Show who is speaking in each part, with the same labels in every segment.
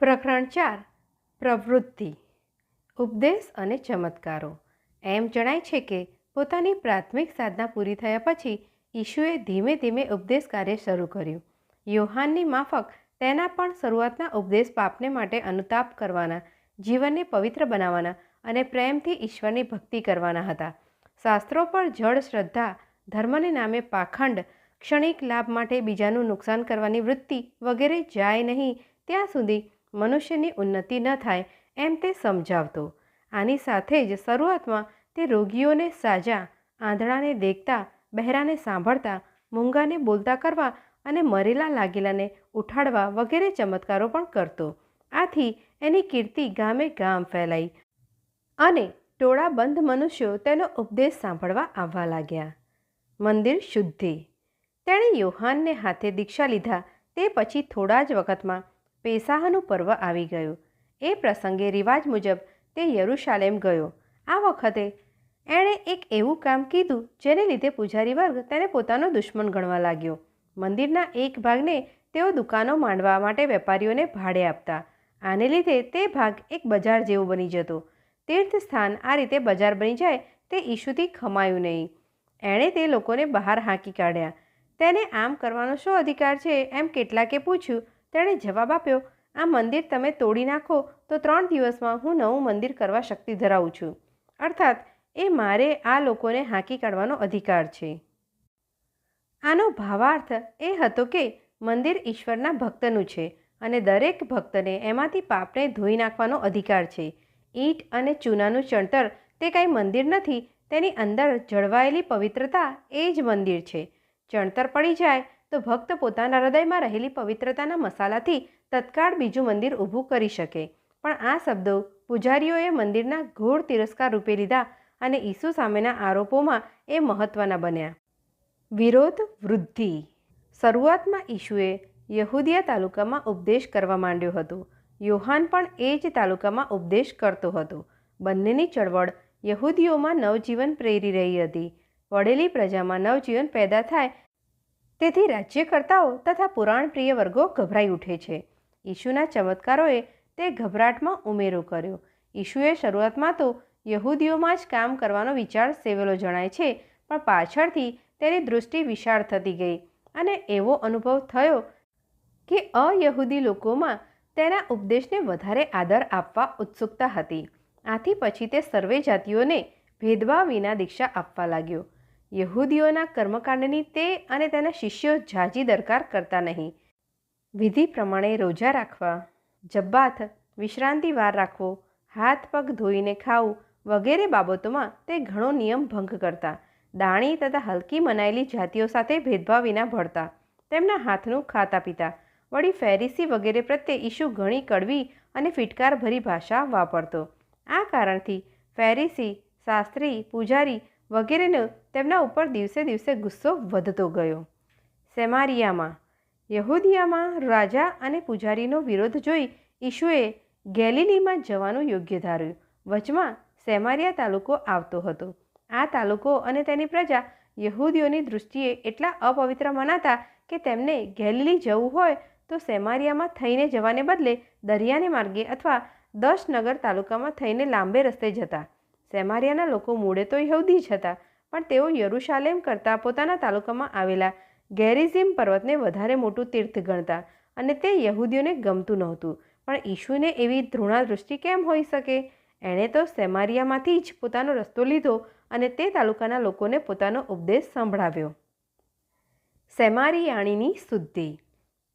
Speaker 1: પ્રકરણ ચાર, પ્રવૃત્તિ, ઉપદેશ અને ચમત્કારો. એમ જણાય છે કે, પોતાની પ્રાથમિક સાધના પૂરી થયા પછી ઈશુએ ધીમે ધીમે ઉપદેશ કાર્ય શરૂ કર્યું. યોહાનની માફક તેના પણ શરૂઆતના ઉપદેશ પાપને માટે અનુતાપ કરવાના, જીવનને પવિત્ર બનાવવાના અને પ્રેમથી ઈશ્વરની ભક્તિ કરવાના હતા. શાસ્ત્રો પર જળ, શ્રદ્ધા, ધર્મને નામે પાખંડ, ક્ષણિક લાભ માટે બીજાનું નુકસાન કરવાની વૃત્તિ વગેરે જાય નહીં, ત્યાં સુધી મનુષ્યની ઉન્નતિ ન થાય એમ તે સમજાવતો. આની સાથે જ શરૂઆતમાં તે રોગીઓને સાજા, આંધળાને દેખતા, બહેરાને સાંભળતા, મૂંગાને બોલતા કરવા અને મરેલા લાગેલાને ઉઠાડવા વગેરે ચમત્કારો પણ કરતો. આથી એની કીર્તિ ગામે ગામ ફેલાઈ અને ટોળાબંધ મનુષ્યો તેનો ઉપદેશ સાંભળવા આવવા લાગ્યા. મંદિર શુદ્ધિ. તેણે યોહાનને હાથે દીક્ષા લીધા. તે પછી થોડા જ વખતમાં પેસાહનું પર્વ આવી ગયું. એ પ્રસંગે રિવાજ મુજબ તે યરુશાલેમ ગયો. આ વખતે એણે એક એવું કામ કીધું જેને લીધે પૂજારી વર્ગ તેને પોતાનો દુશ્મન ગણવા લાગ્યો. મંદિરના એક ભાગને તેઓ દુકાનો માંડવા માટે વેપારીઓને ભાડે આપતા. આને લીધે તે ભાગ એક બજાર જેવો બની જતો. તીર્થ સ્થાન આ રીતે બજાર બની જાય તે ઈશુથી ખમાયું નહીં. એણે તે લોકોને બહાર હાંકી કાઢ્યા. તેને આમ કરવાનો શું અધિકાર છે એમ કેટલાકે પૂછ્યું તેણે જવાબ આપ્યો, આ મંદિર તમે તોડી નાખો તો ત્રણ દિવસમાં હું નવું મંદિર કરવા શક્તિ ધરાવું છું. અર્થાત, એ મારે આ લોકોને હાંકી કાઢવાનો અધિકાર છે. આનો ભાવાર્થ એ હતો કે મંદિર ઈશ્વરના ભક્તનું છે અને દરેક ભક્તને એમાંથી પાપને ધોઈ નાખવાનો અધિકાર છે. ઈંટ અને ચૂનાનું ચણતર તે કાંઈ મંદિર નથી, તેની અંદર જળવાયેલી પવિત્રતા એ જ મંદિર છે. ચણતર પડી જાય તો ભક્ત પોતાના હૃદયમાં રહેલી પવિત્રતાના મસાલાથી તત્કાળ બીજું મંદિર ઊભું કરી શકે. પણ આ શબ્દો પૂજારીઓએ મંદિરના ઘોર તિરસ્કાર રૂપે લીધા અને ઈસુ સામેના આરોપોમાં એ મહત્ત્વના બન્યા. વિરોધ વૃદ્ધિ. શરૂઆતમાં ઈશુએ યહૂદિયા તાલુકામાં ઉપદેશ કરવા માંડ્યો હતો. યોહાન પણ એ જ તાલુકામાં ઉપદેશ કરતો હતો. બંનેની ચળવળ યહૂદીઓમાં નવજીવન પ્રેરી રહી હતી. વડેલી પ્રજામાં નવજીવન પેદા થાય તેથી રાજ્યકર્તાઓ તથા પુરાણપ્રિય વર્ગો ગભરાઈ ઉઠે છે. ઈશુના ચમત્કારોએ તે ગભરાટમાં ઉમેરો કર્યો. ઈશુએ શરૂઆતમાં તો યહૂદીઓમાં જ કામ કરવાનો વિચાર સેવેલો જણાય છે, પણ પાછળથી તેની દૃષ્ટિ વિશાળ થતી ગઈ અને એવો અનુભવ થયો કે અયહૂદી લોકોમાં તેના ઉપદેશને વધારે આદર આપવા ઉત્સુકતા હતી. આથી પછી તે સર્વે જાતિઓને ભેદભાવ વિના દીક્ષા આપવા લાગ્યો. યહૂદીઓના કર્મકાંડની તે અને તેના શિષ્યો ઝાઝી દરકાર કરતા નહીં. વિધિ પ્રમાણે રોજા રાખવા જબ્બાથ વિશ્રાંતિ વાર રાખવો, હાથ પગ ધોઈને ખાવું વગેરે બાબતોમાં તે ઘણો નિયમ ભંગ કરતા. દાણી તથા હલકી મનાયેલી જાતિઓ સાથે ભેદભાવ વિના ભળતા. તેમના હાથનું ખાતા પીતા. વળી ફેરીસી વગેરે પ્રત્યે ઈશુ ઘણી કડવી અને ફિટકારભરી ભાષા વાપરતો. આ કારણથી ફેરીસી, શાસ્ત્રી, પૂજારી વગેરેનો તેમના ઉપર દિવસે દિવસે ગુસ્સો વધતો ગયો. સેમારિયામાં, યહૂદિયામાં રાજા અને પૂજારીનો વિરોધ જોઈ ઈશુએ ગેલિલીમાં જવાનું યોગ્ય ધાર્યું. વચમાં સેમારિયા તાલુકો આવતો હતો. આ તાલુકો અને તેની પ્રજા યહૂદીઓની દૃષ્ટિએ એટલા અપવિત્ર મનાતા કે તેમને ગેલિલી જવું હોય તો સેમારિયામાં થઈને જવાને બદલે દરિયાને માર્ગે અથવા દશનગર તાલુકામાં થઈને લાંબે રસ્તે જતા. સેમારિયાના લોકો મૂળે તો યહૂદી જ હતા, પણ તેઓ યરુશાલેમ કરતાં પોતાના તાલુકામાં આવેલા ગેરિઝિમ પર્વતને વધારે મોટું તીર્થ ગણતા અને તે યહૂદીઓને ગમતું નહોતું. પણ ઈશુને એવી દૃષ્ટિ કેમ હોઈ શકે? એણે તો સેમારિયામાંથી જ પોતાનો રસ્તો લીધો અને તે તાલુકાના લોકોને પોતાનો ઉપદેશ સંભળાવ્યો. સેમારિયાણીની શુદ્ધિ.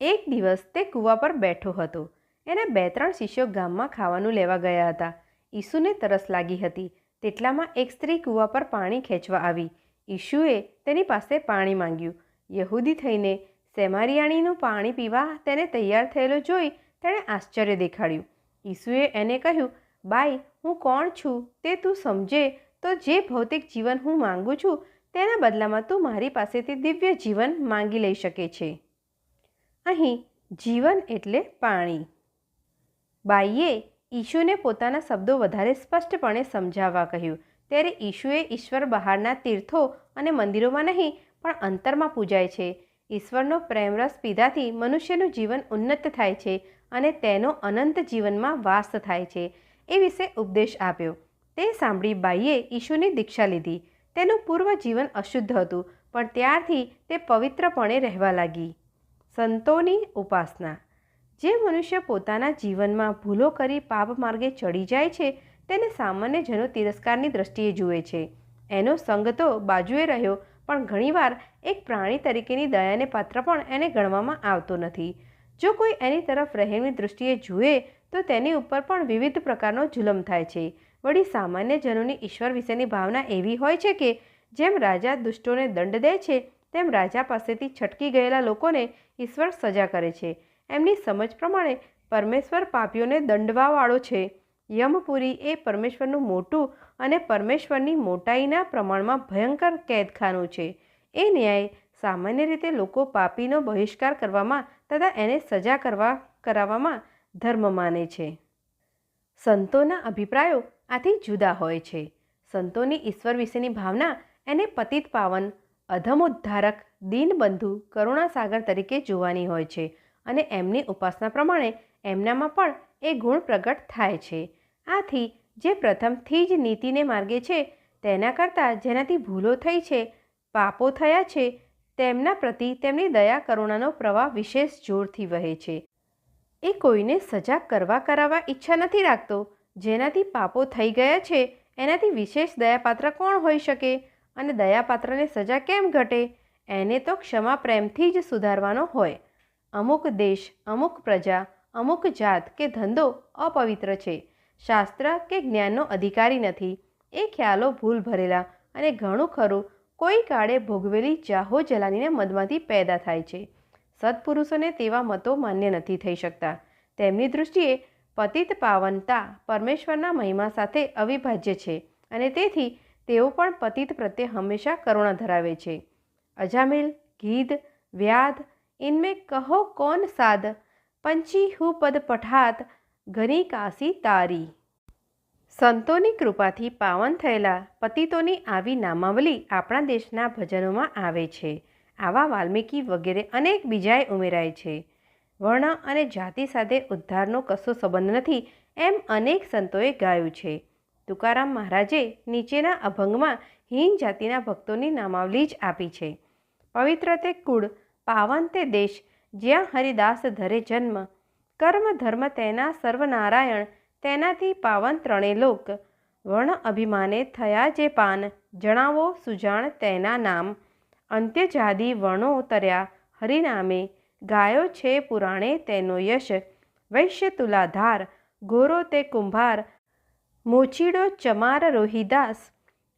Speaker 1: એક દિવસ તે કૂવા પર બેઠો હતો. એના બે ત્રણ શિષ્યો ગામમાં ખાવાનું લેવા ગયા હતા. ઈસુને તરસ લાગી હતી તેટલામાં એક સ્ત્રી કૂવા પર પાણી ખેંચવા આવી. ઈશુએ તેની પાસે પાણી માંગ્યું. યહૂદી થઈને સેમારિયાણીનું પાણી પીવા તેને તૈયાર થયેલો જોઈ તેણે આશ્ચર્ય દેખાડ્યું. ઈસુએ એને કહ્યું, બાઈ, હું કોણ છું? તે તું સમજે? તો જે ભૌતિક જીવન હું માંગુ છું, તેના બદલામાં તું મારી પાસેથી દિવ્ય જીવન માંગી લઈ શકે છે. અહીં જીવન એટલે પાણી. બાઈએ ઈશુને પોતાના શબ્દો વધારે સ્પષ્ટપણે સમજાવવા કહ્યું. ત્યારે ઈશુએ ઈશ્વર બહારના તીર્થો અને મંદિરોમાં નહીં, પણ અંતરમાં પૂજાય છે. ઈશ્વરનો પ્રેમરસ પીધાથી મનુષ્યનું જીવન ઉન્નત થાય છે અને તેનો અનંત જીવનમાં વાસ થાય છે. એ વિશે ઉપદેશ આપ્યો. તે સાંભળી બાઈએ ઈશુની દીક્ષા લીધી. તેનું પૂર્વ જીવન અશુદ્ધ હતું, પણ ત્યારથી તે પવિત્રપણે રહેવા લાગી. સંતોની ઉપાસના જે મનુષ્ય પોતાના જીવનમાં ભૂલો કરી પાપ માર્ગે ચડી જાય છે, તેને સામાન્ય જનો તિરસ્કારની દ્રષ્ટિએ જુએ છે. એનો સંગ તો બાજુએ રહ્યો, પણ ઘણીવાર એક પ્રાણી તરીકેની દયાને પાત્ર પણ એને ગણવામાં આવતો નથી. જો કોઈ એની તરફ રહેમની દૃષ્ટિએ જુએ, તો તેની ઉપર પણ વિવિધ પ્રકારનો જુલમ થાય છે. વળી સામાન્ય જનોની ઈશ્વર વિશેની ભાવના એવી હોય છે કે, જેમ રાજા દુષ્ટોને દંડ દે છે, તેમ રાજા પાસેથી છટકી ગયેલા લોકોને ઈશ્વર સજા કરે છે. એમની સમજ પ્રમાણે પરમેશ્વર પાપીઓને દંડવાવાળો છે. યમપુરી એ પરમેશ્વરનું મોટું અને પરમેશ્વરની મોટાઈના પ્રમાણમાં ભયંકર કેદખાનું છે. એ ન્યાય સામાન્ય રીતે લોકો પાપીનો બહિષ્કાર કરવામાં તથા એને સજા કરવા, કરાવવામાં ધર્મ માને છે. સંતોના અભિપ્રાયો આથી જુદા હોય છે. સંતોની ઈશ્વર વિશેની ભાવના એને પતિત પાવન અધમોદ્ધારક દીનબંધુ કરુણાસાગર તરીકે જોવાની હોય છે. અને એમની ઉપાસના પ્રમાણે એમનામાં પણ એ ગુણ પ્રગટ થાય છે. આથી જે પ્રથમથી જ નીતિને માર્ગે છે, તેના કરતાં જેનાથી ભૂલો થઈ છે, પાપો થયા છે, તેમના પ્રતિ તેમની દયા કરુણાનો પ્રવાહ વિશેષ જોરથી વહે છે. એ કોઈને સજા કરવા કરાવવા ઈચ્છા નથી રાખતો, જેનાથી પાપો થઈ ગયા છે, એનાથી વિશેષ દયાપાત્ર કોણ હોઈ શકે? અને દયાપાત્રને સજા કેમ ઘટે? એને તો ક્ષમા પ્રેમથી જ સુધારવાનો હોય. અમુક દેશ, અમુક પ્રજા, અમુક જાત કે ધંધો અપવિત્ર છે. શાસ્ત્ર કે જ્ઞાનનો અધિકારી નથી. એ ખ્યાલો ભૂલ ભરેલા અને ઘણું ખરું કોઈ કાળે ભોગવેલી ચાહો જલાનીને મદમાંથી પેદા થાય છે. સત્પુરુષોને તેવા મતો માન્ય નથી થઈ શકતા. તેમની દૃષ્ટિએ પતિત પાવનતા પરમેશ્વરના મહિમા સાથે અવિભાજ્ય છે અને તેથી તેઓ પણ પતિત પ્રત્યે હંમેશા કરુણા ધરાવે છે. અજામિલ, ગીધ, વ્યાધ ઇનમે કહો કોન સાદ પંચી હું પદ પઠાત ઘણી કાશી તારી સંતોની કૃપાથી પાવન થયેલા પતિતોની આવી નામાવલી આપણા દેશના ભજનોમાં આવે છે. આવા વાલ્મીકી વગેરે અનેક બીજાએ ઉમેરાય છે. વર્ણ અને જાતિ સાથે ઉદ્ધારનો કશો સંબંધ નથી એમ અનેક સંતોએ ગાયું છે. તુકારામ મહારાજે નીચેના અભંગમાં હીન જાતિના ભક્તોની નામાવલી જ આપી છે. પવિત્ર તે કુળ પાવન તે દેશ, જ્યાં હરિદાસ ધરે જન્મ. કર્મ, ધર્મ તેના સર્વનારાયણ, તેનાથી પાવન ત્રણે લોક. વર્ણ અભિમાને થયા જે પાન, જણાવો સુજાણ તેના નામ. અંત્યજાદી વર્ણો તર્યા હરિનામે, ગાયો છે પુરાણે તેનો યશ. વૈશ્ય તુલાધાર ગોરો તે કુંભાર મોચીડો ચમાર રોહિદાસ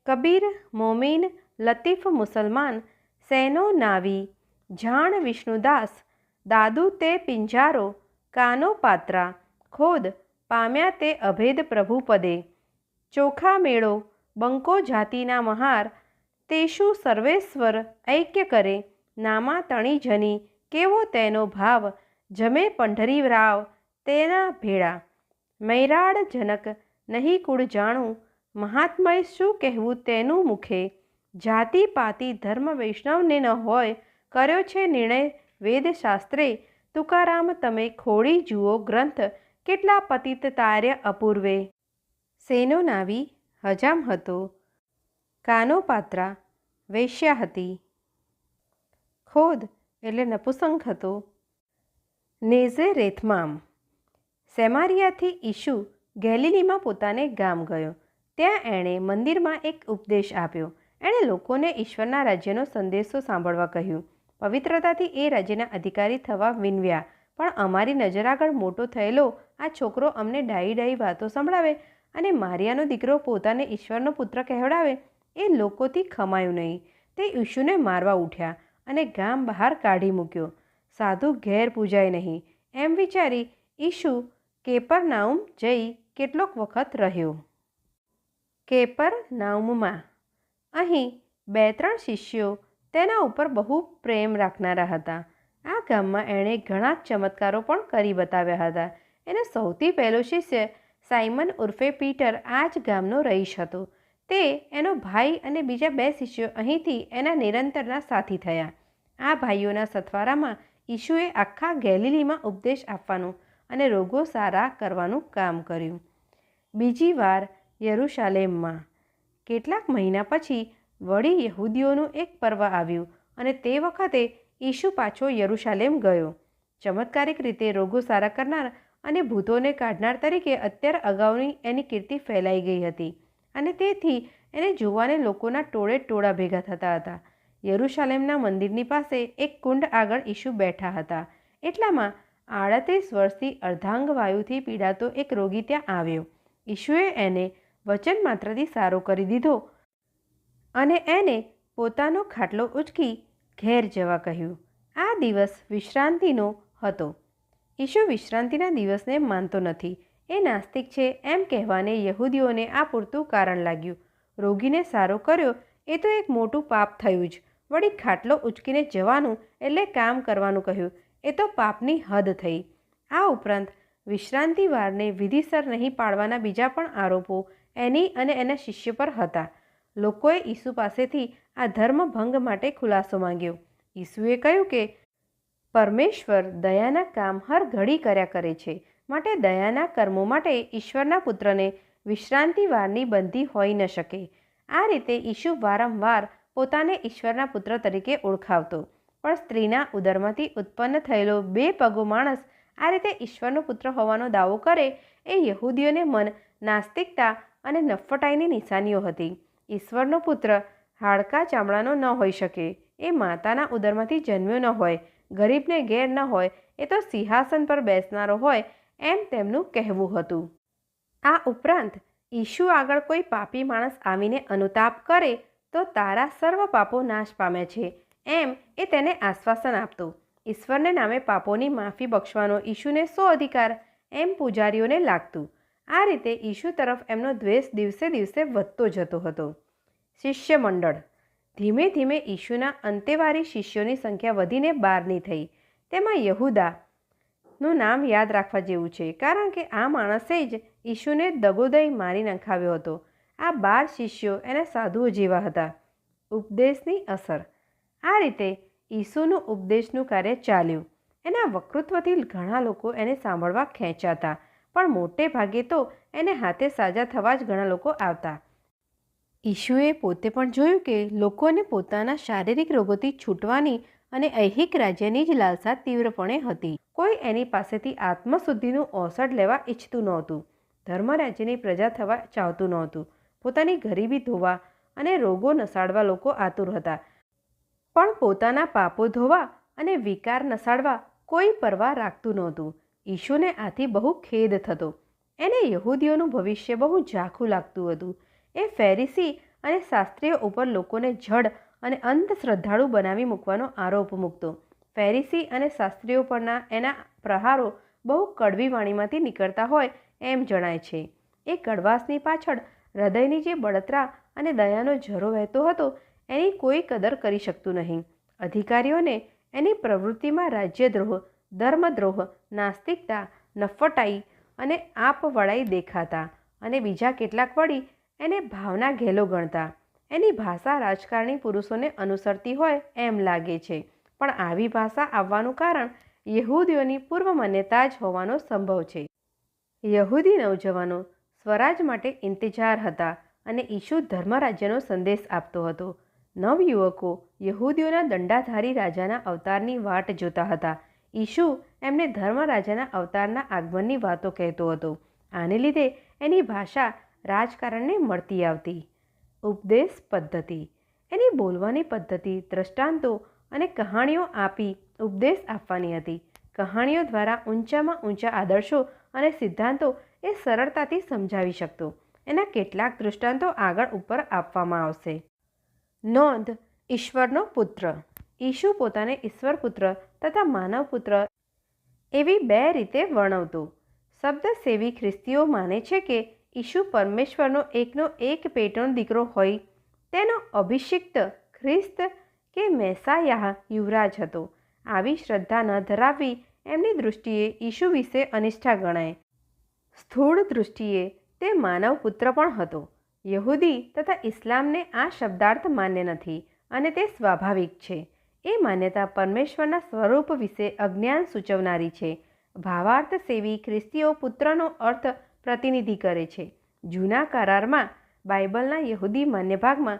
Speaker 1: કબીર, મોમીન, લતીફ મુસલમાન, સેનો નાવી જાણ વિષ્ણુદાસ, દાદુ તે પિંજારો, કાનો પાત્રા, ખોદ પામ્યા તે અભેદ પ્રભુપદે ચોખા મેળો, બંકો જાતિના મહાર, તેશું સર્વેશ્વર ઐક્ય કરે, નામા તણી જની, કેવો તેનો ભાવ, જમે પંઢરી રાવ, તેના ભેળા. મૈરાડ જનક નહીં કુળ જાણું, મહાત્મય શું કહેવું તેનું મુખે? જાતિ પાતિ ધર્મ વૈષ્ણવને ન હોય કર્યો છે નિર્ણય. વેદશાસ્ત્રે તુકારામ તમે ખોડી જુઓ ગ્રંથ. કેટલા પતિત તાર્ય અપૂર્વે. સેનો નાવી? હજામ હતો. કાનો પાત્રા? વૈશ્યા હતી. ખોદ એટલે નપુસંક હતો. નેઝે રેથમામ. સેમારિયાથી ઈશુ ગેલિલીમાં પોતાને ગામ ગયો. ત્યાં એણે મંદિરમાં એક ઉપદેશ આપ્યો. એણે લોકોને ઈશ્વરના રાજ્યનો સંદેશો સાંભળવા કહ્યું. પવિત્રતાથી એ રાજ્યના અધિકારી થવા વિનવ્યા. પણ અમારી નજર આગળ મોટો થયેલો, આ છોકરો અમને ડાઈ ડાઈ વાતો સંભળાવે અને મારિયાનો દીકરો પોતાને ઈશ્વરનો પુત્ર કહેવડાવે, એ લોકોથી ખમાયું નહીં. તે ઈશુને મારવા ઉઠ્યા અને ગામ બહાર કાઢી મૂક્યો. સાધુ ઘેર પૂજાય નહીં. એમ વિચારી ઈશુ કેપર નાઉમ જઈ કેટલોક વખત રહ્યો. કેપર નાઉમમાં અહીં બે ત્રણ શિષ્યો તેના ઉપર બહુ પ્રેમ રાખનારા હતા. આ ગામમાં એણે ઘણા ચમત્કારો પણ કરી બતાવ્યા હતા. એને સૌથી પહેલો શિષ્ય સાયમન ઉર્ફે પીટર આ જ ગામનો રહીશ હતો. તે એનો ભાઈ અને બીજા બે શિષ્યો અહીંથી એના નિરંતરના સાથી થયા. આ ભાઈઓના સથવારામાં ઈશુએ આખા ગેલિલીમાં ઉપદેશ આપવાનું અને રોગો સારા કરવાનું કામ કર્યું. બીજી વાર યરુશાલેમમાં. કેટલાક મહિના પછી વળી યહૂદીઓનું એક પર્વ આવ્યું અને તે વખતે ઈશુ પાછો યરુશાલેમ ગયો. ચમત્કારિક રીતે રોગો સારા કરનાર અને ભૂતોને કાઢનાર તરીકે અત્યાર અગાઉની એની કીર્તિ ફેલાઈ ગઈ હતી અને તેથી એને જોવાને લોકોના ટોળે ટોળા ભેગા થતા હતા. યરુશાલેમના મંદિરની પાસે એક કુંડ આગળ ઈશુ બેઠા હતા. એટલામાં આડત્રીસ વર્ષથી અર્ધાંગ વાયુથી પીડાતો એક રોગી ત્યાં આવ્યો. ઈશુએ એને વચન માત્રથી સારો કરી દીધો અને એને પોતાનો ખાટલો ઉચકી ઘેર જવા કહ્યું. આ દિવસ વિશ્રાંતિનો હતો. ઈશુ વિશ્રાંતિના દિવસને માનતો નથી. એ નાસ્તિક છે એમ કહેવાને યહૂદીઓને આ પૂરતું કારણ લાગ્યું. રોગીને સારો કર્યો એ તો એક મોટું પાપ થયું જ. વળી ખાટલો ઉચકીને જવાનું એટલે કામ કરવાનું કહ્યું. એ તો પાપની હદ થઈ. આ ઉપરાંત વિશ્રાંતિવારને વિધિસર નહીં પાડવાના બીજા પણ આરોપો એની અને એના શિષ્ય પર હતા. લોકોએ ઈસુ પાસેથી આ ધર્મભંગ માટે ખુલાસો માંગ્યો. ઈસુએ કહ્યું કે, પરમેશ્વર દયાના કામ હર ઘડી કર્યા કરે છે. માટે દયાના કર્મો માટે ઈશ્વરના પુત્રને વિશ્રાંતિવારની બંધી હોઈ ન શકે. આ રીતે ઈશુ વારંવાર પોતાને ઈશ્વરના પુત્ર તરીકે ઓળખાવતો. પણ સ્ત્રીના ઉદરમાંથી ઉત્પન્ન થયેલો બે પગો માણસ આ રીતે ઈશ્વરનો પુત્ર હોવાનો દાવો કરે એ યહૂદીઓને મન નાસ્તિકતા અને નફટાઈની નિશાનીઓ હતી. ઈશ્વરનો પુત્ર હાડકા ચામડાનો ન હોઈ શકે. એ માતાના ઉદરમાંથી જન્મ્યો ન હોય, ગરીબને ઘેર ન હોય, એ તો સિંહાસન પર બેસનારો હોય એમ તેમનું કહેવું હતું. આ ઉપરાંત ઈશુ આગળ કોઈ પાપી માણસ આવીને અનુતાપ કરે તો તારા સર્વ પાપો નાશ પામે છે, એમ એ તેને આશ્વાસન આપતું. ઈશ્વરને નામે પાપોની માફી બક્ષવાનો ઈશુને સો અધિકાર એમ પૂજારીઓને લાગતું. આ રીતે ઈશુ તરફ એમનો દ્વેષ દિવસે દિવસે વધતો જતો હતો. શિષ્ય મંડળ ધીમે ધીમે ઈશુના અંતેવારી શિષ્યોની સંખ્યા વધીને બારની થઈ. તેમાં યહુદા નું નામ યાદ રાખવા જેવું છે, કારણ કે આ માણસે જ ઈશુને દગોદય મારી નંખાવ્યો હતો. આ બાર શિષ્યો એને સાધુઓ જેવા હતા. ઉપદેશની અસર. આ રીતે ઈસુનું ઉપદેશનું કાર્ય ચાલ્યું. એના વકૃત્વથી ઘણા લોકો એને સાંભળવા ખેંચાતા. પણ મોટે ભાગે તો એને હાથે સાજા થવા જ ઘણા લોકો આવતા. ઈશુએ પોતે પણ જોયું કે લોકોને પોતાના શારીરિક રોગોથી છૂટવાની અને ઐહિક રાજ્યની જ લાલસા તીવ્રપણે હતી. કોઈ એની પાસેથી આત્મશુદ્ધિનું ઓસડ લેવા ઈચ્છતું નહોતું. ધર્મરાજ્યની પ્રજા થવા ચાહતું નહોતું. પોતાની ગરીબી ધોવા અને રોગો નસાડવા લોકો આતુર હતા. પણ પોતાના પાપો ધોવા અને વિકાર નસાડવા કોઈ પરવા રાખતું નહોતું. ઈશુને આથી બહુ ખેદ થતો. એને યહૂદીઓનું ભવિષ્ય બહુ ઝાખું લાગતું હતું. એ ફેરિસી અને શાસ્ત્રીઓ ઉપર લોકોને જડ અને અંધશ્રદ્ધાળુ બનાવી મૂકવાનો આરોપ મૂકતો. ફેરિસી અને શાસ્ત્રીઓ પરના એના પ્રહારો બહુ કડવી વાણીમાંથી નીકળતા હોય એમ જણાય છે. એ કડવાશની પાછળ હૃદયની જે બળતરા અને દયાનો ઝરો વહેતો હતો, એની કોઈ કદર કરી શકતું નહીં. અધિકારીઓને એની પ્રવૃત્તિમાં રાજ્યદ્રોહ ધર્મદ્રોહ, નાસ્તિકતા નફટાઈ અને આપવડાઈ દેખાતા અને બીજા કેટલાક વળી એને ભાવના ઘેલો ગણતા. એની ભાષા રાજકારણી પુરુષોને અનુસરતી હોય એમ લાગે છે. પણ આવી ભાષા આવવાનું કારણ યહૂદીઓની પૂર્વ માન્યતા જ હોવાનો સંભવ છે. યહૂદી નવજવાનો સ્વરાજ માટે ઇંતજાર હતા અને ઈશુ ધર્મરાજ્યનો સંદેશ આપતો હતો. નવયુવકો યહૂદીઓના દંડાધારી રાજાના અવતારની વાટ જોતા હતા ઈશુ એમને ધર્મરાજાના અવતારના આગમનની વાતો કહેતો હતો. આને લીધે એની ભાષા રાજકારણને મળતી આવતી. ઉપદેશ પદ્ધતિ. એની બોલવાની પદ્ધતિ, દ્રષ્ટાંતો અને કહાણીઓ આપી ઉપદેશ આપવાની હતી. કહાણીઓ દ્વારા ઊંચામાં ઊંચા આદર્શો અને સિદ્ધાંતો એ સરળતાથી સમજાવી શકતો. એના કેટલાક દૃષ્ટાંતો આગળ ઉપર આપવામાં આવશે. નોંધ. ઈશ્વરનો પુત્ર. ઈશુ પોતાને ઈશ્વર પુત્ર તથા માનવ પુત્ર એવી બે રીતે વર્ણવતું. શબ્દ સેવી ખ્રિસ્તીઓ માને છે કે ઈશુ પરમેશ્વરનો એકનો એક પેટનો દીકરો હોય. તેનો અભિષિક્ત ખ્રિસ્ત કે મેસાયાહ યુવરાજ હતો. આવી શ્રદ્ધા ન ધરાવવી એમની દૃષ્ટિએ ઈશુ વિશે અનિષ્ઠા ગણાય. સ્થૂળ દૃષ્ટિએ તે માનવ પુત્ર પણ હતો. યહૂદી તથા ઇસ્લામને આ શબ્દાર્થ માન્ય નથી અને તે સ્વાભાવિક છે. એ માન્યતા પરમેશ્વરના સ્વરૂપ વિશે અજ્ઞાન સૂચવનારી છે. ભાવાર્થ સેવી ખ્રિસ્તીઓ પુત્રનો અર્થ પ્રતિનિધિ કરે છે. જૂના કરારમાં બાઇબલના યહૂદી માન્ય ભાગમાં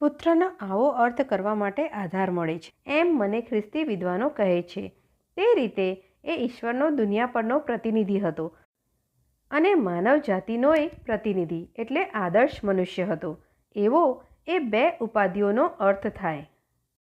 Speaker 1: પુત્રનો આવો અર્થ કરવા માટે આધાર મળે છે. એમ મને ખ્રિસ્તી વિદ્વાનો કહે છે. તે રીતે એ ઈશ્વરનો દુનિયા પરનો પ્રતિનિધિ હતો અને માનવ જાતિનોય પ્રતિનિધિ, એટલે આદર્શ મનુષ્ય હતો. એવો એ બે ઉપાધિઓનો અર્થ થાય.